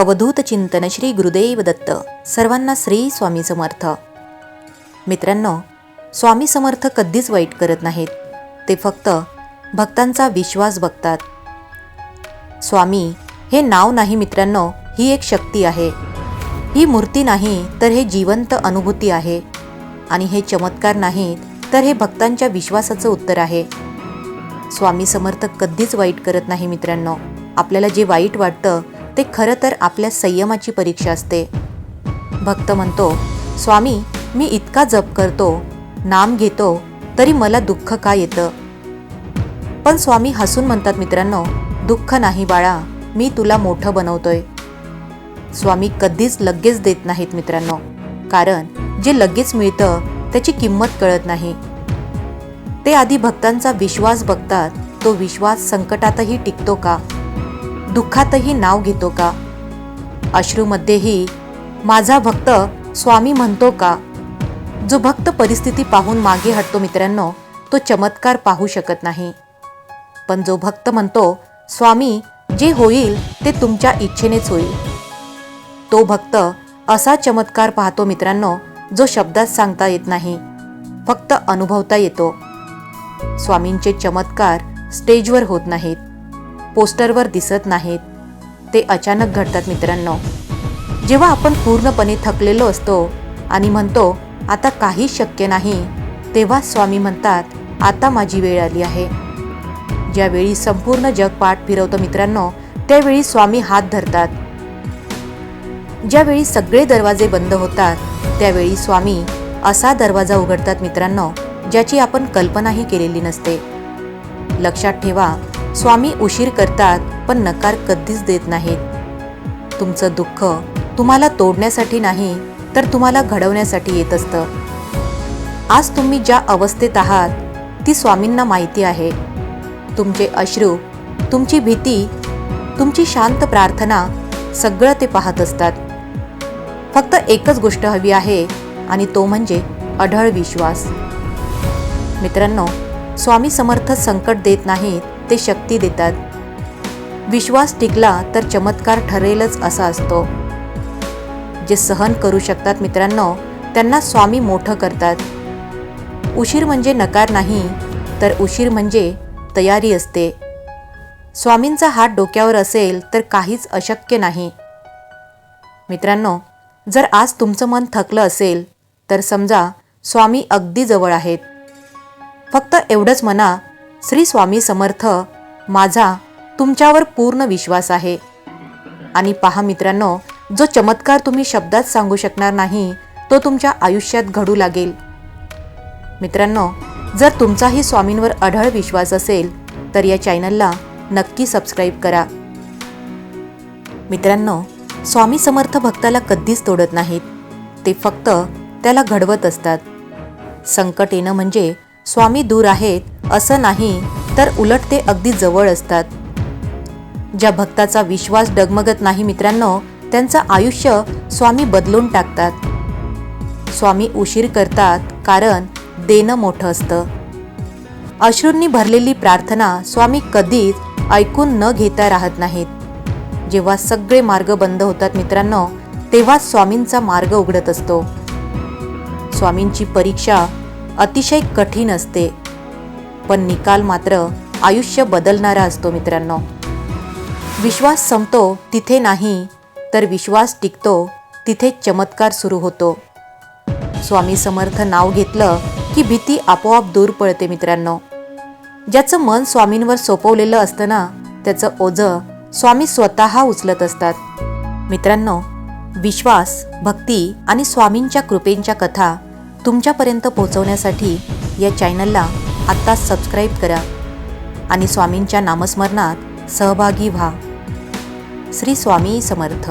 अवधूत चिंतन श्री गुरुदेव दत्त. सर्वांना श्री स्वामी समर्थ. मित्रांनो स्वामी समर्थ कधीच वाईट करत नाहीत. ते फक्त भक्तांचा विश्वास बघतात. स्वामी हे नाव नाही मित्रांनो ही एक शक्ती आहे. ही मूर्ती नाही तर हे जिवंत अनुभूती आहे. आणि हे चमत्कार नाहीत तर हे भक्तांच्या विश्वासाचं उत्तर आहे. स्वामी समर्थ कधीच वाईट करत नाही मित्रांनो. आपल्याला जे वाईट वाटतं ते खरं तर आपल्या संयमाची परीक्षा असते. भक्त म्हणतो स्वामी मी इतका जप करतो नाम घेतो तरी मला दुःख का येतं? पण स्वामी हसून म्हणतात मित्रांनो दुःख नाही बाळा मी तुला मोठं बनवतोय. स्वामी कधीच लगेच देत नाहीत मित्रांनो कारण जे लगेच मिळतं त्याची किंमत कळत नाही. ते आधी भक्तांचा विश्वास बघतात तो विश्वास संकटातही टिकतो का? दुःखातही नाव घेतो का? अश्रूमध्येही माझा भक्त स्वामी म्हणतो का? जो भक्त परिस्थिती पाहून मागे हटतो मित्रांनो तो चमत्कार पाहू शकत नाही. पण जो भक्त म्हणतो स्वामी जे होईल ते तुमच्या इच्छेनेच होईल. तो भक्त असा चमत्कार पाहतो मित्रांनो जो शब्दात सांगता येत नाही फक्त अनुभवता येतो. स्वामींचे चमत्कार स्टेजवर होत नाहीत. पोस्टरवर दिसत नाहीत. ते अचानक घडतात मित्रांनो. जेव्हा आपण पूर्णपणे थकलेलो असतो आणि म्हणतो आता काहीच शक्य नाही तेव्हा स्वामी म्हणतात आता माझी वेळ आली आहे. ज्यावेळी संपूर्ण जग पाठ फिरवतं मित्रांनो त्यावेळी स्वामी हात धरतात. ज्यावेळी सगळे दरवाजे बंद होतात त्यावेळी स्वामी असा दरवाजा उघडतात मित्रांनो ज्याची आपण कल्पनाही केलेली नसते. लक्षात ठेवा स्वामी उशीर करतात पण नकार कधीच देत नाहीत. तुमचं दुःख तुम्हाला तोडण्यासाठी नाही तर तुम्हाला घडवण्यासाठी येत असतं. आज तुम्ही ज्या अवस्थेत आहात ती स्वामींना माहिती आहे. तुमचे अश्रू तुमची भीती तुमची शांत प्रार्थना सगळं ते पाहत असतात. फक्त एकच गोष्ट हवी आहे आणि तो म्हणजे अढळ विश्वास. मित्रांनो स्वामी समर्थ संकट देत नाहीत ते शक्ती देतात. विश्वास टिकला तर चमत्कार ठरेलच असा असतो. जे सहन करू शकतात मित्रांनो त्यांना स्वामी मोठं करतात. उशीर म्हणजे नकार नाही तर उशीर म्हणजे तयारी असते. स्वामींचा हात डोक्यावर असेल तर काहीच अशक्य नाही. मित्रांनो जर आज तुमचं मन थकलं असेल तर समजा स्वामी अगदी जवळ आहेत. फक्त एवढंच म्हणा श्री स्वामी समर्थ माझा तुमच्यावर पूर्ण विश्वास आहे. आणि पहा मित्रांनो जो चमत्कार तुम्ही शब्दात सांगू शकणार नाही तो तुमच्या आयुष्यात घडू लागेल. मित्रांनो जर तुमचाही स्वामींवर अढळ विश्वास असेल तर या चॅनलला नक्की सबस्क्राईब करा. मित्रांनो स्वामी समर्थ भक्ताला कधीच तोडत नाहीत. ते फक्त त्याला घडवत असतात. संकट येणं म्हणजे स्वामी दूर आहेत असं नाही तर उलट ते अगदी जवळ असतात. ज्या भक्ताचा विश्वास डगमगत नाही मित्रांनो त्यांचं आयुष्य स्वामी बदलून टाकतात. स्वामी उशीर करतात कारण देणं मोठं असतं. अश्रूंनी भरलेली प्रार्थना स्वामी कधीच ऐकून न घेता राहत नाहीत. जेव्हा सगळे मार्ग बंद होतात मित्रांनो तेव्हा स्वामींचा मार्ग उघडत असतो. स्वामींची परीक्षा अतिशय कठीण असते. पण निकाल मात्र आयुष्य बदलणारा असतो मित्रांनो. विश्वास संपतो तिथे नाही तर विश्वास टिकतो तिथे चमत्कार सुरू होतो. स्वामी समर्थ नाव घेतलं की भीती आपोआप दूर पळते मित्रांनो. ज्याचं मन स्वामींवर सोपवलेलं असतं ना त्याचं ओझं स्वामी स्वतः उचलत असतात. मित्रांनो विश्वास भक्ती आणि स्वामींच्या कृपेंच्या कथा तुमच्यापर्यंत पोहोचवण्यासाठी या चॅनलला आत्ता सबस्क्राईब करा आणि स्वामींच्या नामस्मरणात सहभागी व्हा. श्री स्वामी समर्थ.